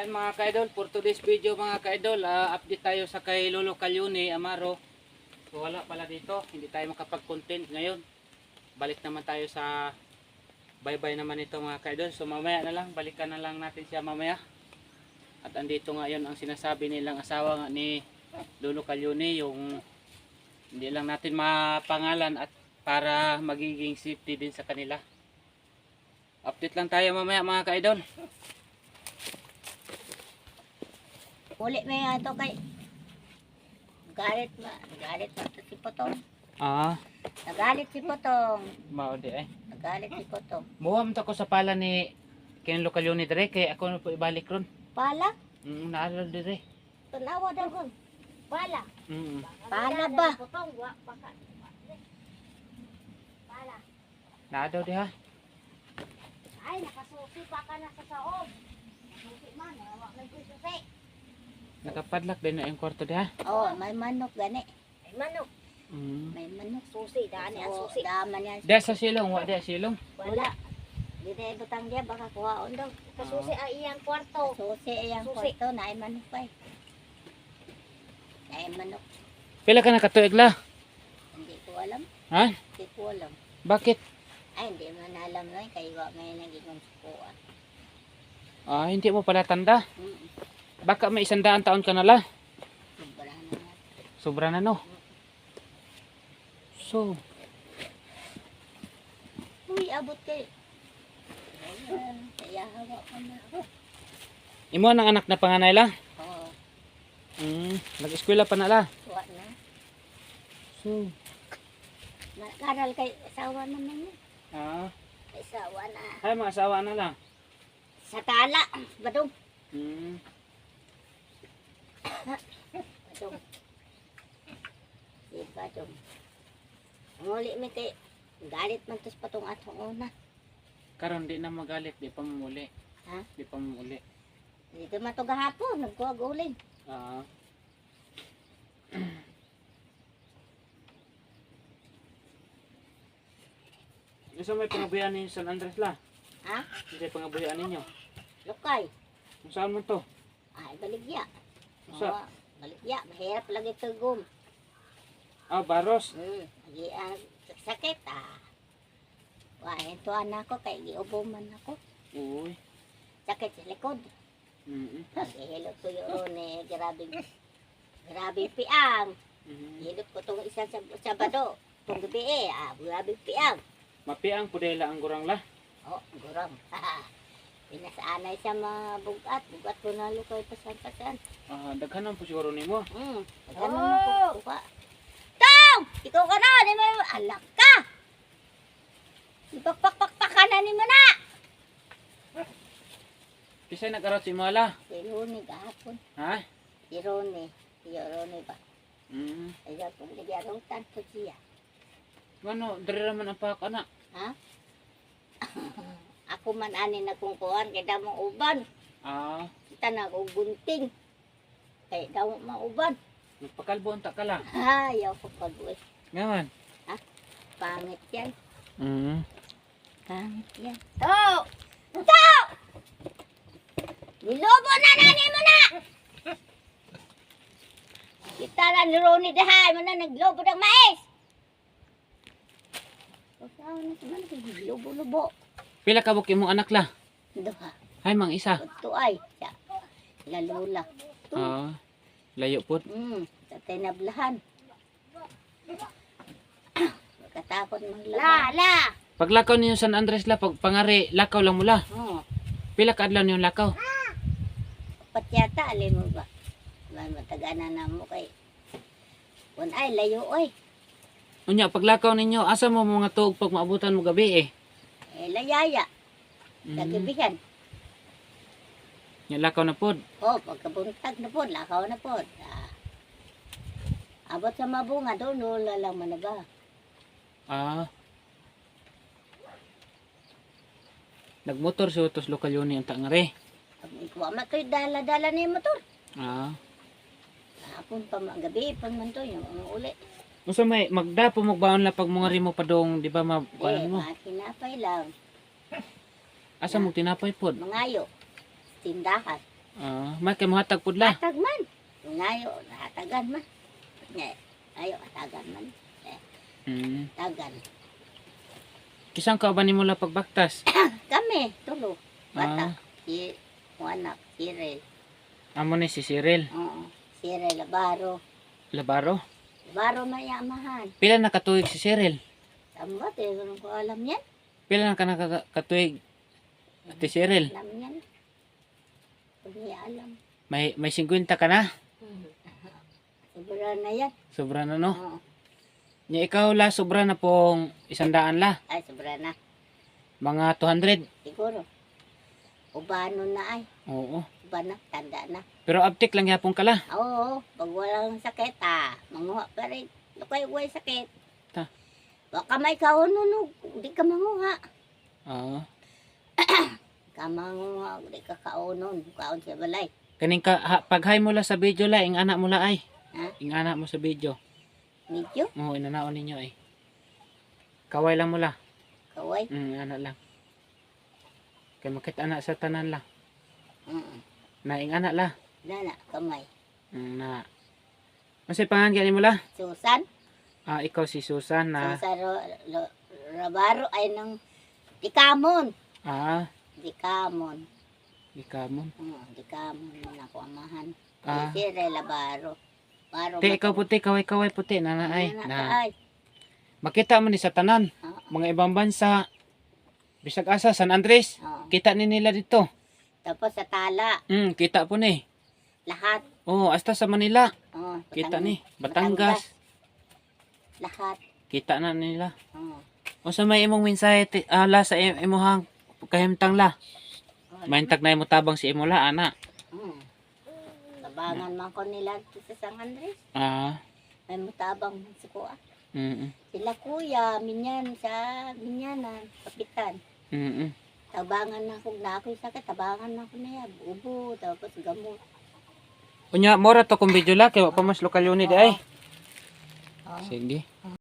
Ayun mga kaidol, for today's video mga kaidol, ah, update tayo sa kay Lolo Calyone Amaro. So wala pala dito, hindi tayo makapag-content ngayon. Balik naman tayo sa bye-bye naman ito mga kaidol. So mamaya na lang, balikan na lang natin siya mamaya. At andito nga yun ang sinasabi nilang asawa nga ni Lolo Calyone, yung hindi lang natin mapangalan at para magiging safety din sa kanila. Update lang tayo mamaya mga kaidol. Uli may ato kay Galit ma, galit to si Potong. Ah, Nagalit si Potong. mao di eh. Nagalit si Potong. Muwam ta ko sa pala ni Ken Localyone dire kay ako na po ibalik ron. Pala? Mm, naalala dire. Tanawa daw ko. Pala. Mm. Pala ba? Potong, wa pa ka. Pala. Naa daw di ha. Ay, nakasusi pa ka na sa saob. Nakasusi man, wa man ko susi. Nakapadlak din na yung kwarto di ha. Oh, may manok gani. Ay, manok. Mm. May manok. Susi, daan ang susi. daman yan. Di sa silong, wa di sa silong. Wala. Di na ibutang dia baka kuhaon daw. Kasusi ay iyang kwarto. Susi iyang Susi. kwarto na ay manok pa eh. Na ay manok. Pila ka nakatuig la? Hindi ko alam. Ha? Hindi ko alam. Bakit? Ay, hindi man alam na eh. Kaya wa may naging sukuan. Ah, hindi mo pala tanda. Mm. Baka may isandaan taon ka na la. Sobra na no. So, Uy, abot kayo. Ayan, Kaya hawa ko na ako. imo ang anak na panganay la? Oo, Mm, nag-eskwela pa na la. tuwa na. So, Nakaral kay asawa naman yun. ah, May Asawa na. ay mga asawa na lang. Sa tala. Badong. Mm. Badong. Si Badong. Ang uli mi kay galit man tos patong atong una. Karon di na magalit, di pa mamuli. Ha? Di pa mamuli. Dito man to gahapon. Nagkuhag uling. Ah. Isa may pangabuyan ninyo San Andres la. Ha? Hindi pangabuyan ninyo. Lukay. Kung saan man to? Ay, baligya. Sa? Oo, baligya. Mahirap lagi tugom. Ah, Baros. Hmm. Lagi ang sakit ah. Wah, ito anak ko kay giubo man ako. Uy. Sakit sa likod. Mm Hilot ko yun eh, grabe, grabe piang. -hmm. Hilot ko itong isang sab sabado. Itong gabi eh, ah, grabe piang. Mapiang pudela ang gurang la. Oh, guram. Pinasaanay sa mga bugat. Ko na lukay pasan-pasan. Ah, daghanan po siguro nimo. Hmm, ganun na po kuha. Tong! Ikaw ka na, di mo, alak ka! Ipakpakpakpakan na ni mo na! Kisay nag-aral si Mala. Si Roni kahapon. Ha? Si Roni. Si Roni ba? Mm. Kaya kung nagyarutan ko siya. Ano, diri raman ang pak anak. Ha? Ako man ani na kung kuhan kay damong uban. Ah, Kita na ko gunting. Kay damong mauban. nagpakalbo unta ka lang. Ayaw ko pag-uwi. Ngaman. Pangit yan. Mm. Pangit yan. To! To! Nilobo na nani mo na! Kita na ni Ronnie dahay mo na naglobo ng mais! Pasaw na sa man, naglobo-lobo. Pila ka buki mong anak la? Duha, Hay mang isa. ito ay, siya. Lalula. Ah, layo po. Hmm, sa tinablahan. Katakot La, maglaba. la. Paglakaw ninyo San Andres la, pag pangari, lakaw lang mula. Hmm, Pila ka adlaw niyong lakaw? pat yata, alin mo ba? Man mataganan na mo kay. Kung ay, layo oy. Unya, paglakaw ninyo, asa mo mga tuog pag maabutan mo gabi eh? Eh, layaya. Mm. Nagabihan. Nya lakaw na pod. Oh, pagkabuntag na po, lakaw na po. Ah. Abot sa mabunga, doon, wala lang managa. Ah. Nagmotor si Utos Lokal yun ang tangari. Pag ikuha man to'y dala-dala na yung motor. Ah. Hapon pa, gabi pa man to, yung uli. Unsa may magdapo mo baon la pag mga rimo pa dong, di ba ma kuan mo? mga kinapay lang. Asa mo tinapay pod? Mangayo. Tindahan. Ah, may kay mohatag pud la. Hatag man. Ngayo, hatagan man. Ayo, hatagan man. Mm. Tagan. Kisang ka ba nimo la pagbaktas? Kami, tulo. Ah, Bata. Si, mo anak, si Rel. amo ni si Cyril. Oo. Si Rel, Labaro. Labaro. Labaro mayamahan. Pila na katuig si Cyril? Tama, tinanong ko alam yan. Pila na ka na katuig? Ate Cyril, Alam yan. Hindi alam. may may 50 ka na? Sobra na yan. Sobra na no? Oo. Nya ikaw la sobra na pong isandaan la. Ay, sobra na. Mga 200. Siguro. Ubano na ay. Oo. Uba na, tanda na. Pero uptick lang yapon ka la. Oo, pag walang sakit ah, manguha pa rin. Lukay way sakit. Ta. Baka may kaununog, di ka manguha. Oo. Ka manguha, di ka kaunon, kaon sa balay. Kaning ka ha, paghay mo la sa video la ing anak mo la ay. Ha? Ing anak mo sa video. Medyo, Oo, inanaon ninyo ay. Kaway lang mo la. kaway. Mm, anak lang. Kay makit anak sa tanan la. Mm. Na ing anak la. Nana, kamay. Mm, na. Masay pangan gani mo la? Susan, Ah, ikaw si Susan na. Susan ro, ro, Rabaro ay ng Dikamon. Ah, Dikamon. ikaw mo. Mm, Dikamon mo na ako amahan. Ah. Si Labaro. Baro. Te, ikaw puti, kaway-kaway puti, na ay. Nana, Na, ay. makita mo ni sa tanan. Ah, Mga ibang bansa. Bisag asa, San Andres. oo. Kita ni nila dito. Tapos sa tala, Hmm, kita po ni. lahat. Oh, hasta sa Manila. Oh, Kita Batang- ni. Batangas. Lahat. Kita na nila. Oh. O sa may imong mensahe ti- ala sa im- imuhang kahimtang la. Oh, Maintag na imo tabang si imo la ana. Mm. Tabangan man ko nila sa San Andres. Ah. May mutabang man sa kuha. Mm. Sila kuya, minyan sa minyanan, kapitan. Mm. Tabangan na ko na ako sakit, tabangan na ko na yan. Ubo, tapos gamot. Unya mora to kung video la kay wa pa mas lokal unit ay. Oh. Sige.